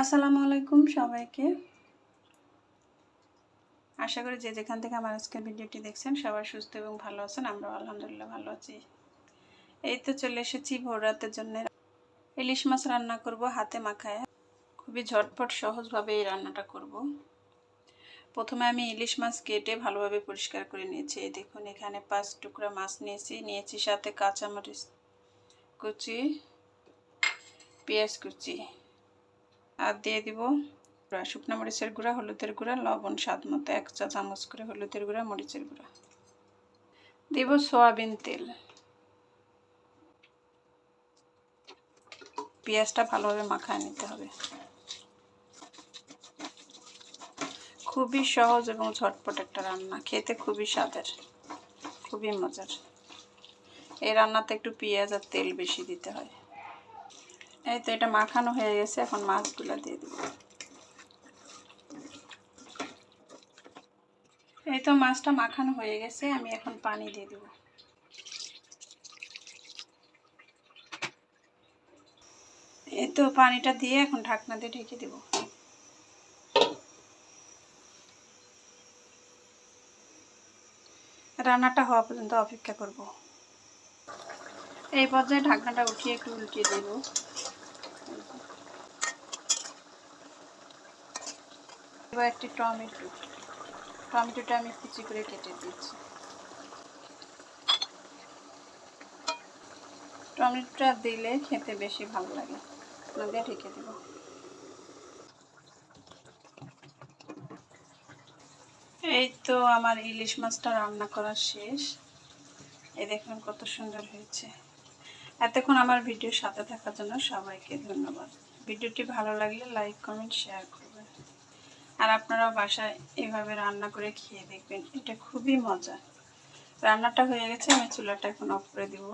আসসালামু আলাইকুম সবাইকে। আশা করি যে যেখান থেকে আমার আজকের ভিডিওটি দেখছেন, সবাই সুস্থ এবং ভালো আছেন আমরা আলহামদুলিল্লাহ ভালো আছি। এই তো চলে এসেছি ভোর রাতের জন্য। ইলিশ মাছ রান্না করব হাতে মাখায়। খুবই ঝটপট, সহজভাবে এই রান্নাটা করব। প্রথমে আমি ইলিশ মাছ কেটে ভালোভাবে পরিষ্কার করে নিয়েছি। দেখুন, এখানে পাঁচ টুকরা মাছ নিয়েছি। নিয়েছি সাথে কাঁচামরিচ কুচি, পেঁয়াজ কুচি। আর দিয়ে দিব শুকনো মরিচের গুঁড়া, হলুদের গুঁড়া, লবণ স্বাদ মতো, এক চা চামচ করে হলুদের গুঁড়া, মরিচের গুঁড়া। দিব সয়াবিন তেল। পেঁয়াজটা ভালোভাবে মাখায় নিতে হবে। খুবই সহজ এবং ঝটপট একটা রান্না, খেতে খুবই স্বাদের, খুবই মজার। এই রান্নাতে একটু পেঁয়াজ আর তেল বেশি দিতে হয়। এই তো এটা মাখানো হয়ে গেছে, এখন মাছগুলো দিয়ে দেব। এই তো মাছটা মাখানো হয়ে গেছে, আমি এখন পানি দিয়ে দেব। এই তো পানিটা দিয়ে এখন ঢাকনা দিয়ে ঢেকে দেব। রান্নাটা হওয়া পর্যন্ত অপেক্ষা করব। এই পর্যায়ে ঢাকনাটা উঠিয়ে একটু উল্টিয়ে দেবো। এবার একটি টমেটো। টমেটোটা আমি কুচি করে কেটে দিচ্ছি। টমেটোটা দিলে খেতে বেশি ভালো লাগে। দিয়ে ঢেকে দেব। এই তো আমার ইলিশ মাছটা রান্না করা শেষ। এই দেখুন কত সুন্দর হয়েছে। এতক্ষণ আমার ভিডিওর সাথে থাকার জন্য সবাইকে ধন্যবাদ। ভিডিওটি ভালো লাগলে লাইক কমেন্ট শেয়ার করবেন। আর আপনারাও বাসায় এভাবে রান্না করে খেয়ে দেখবেন, এটা খুবই মজা। রান্নাটা হয়ে গেছে, আমি চুলাটা এখন অফ করে দিব।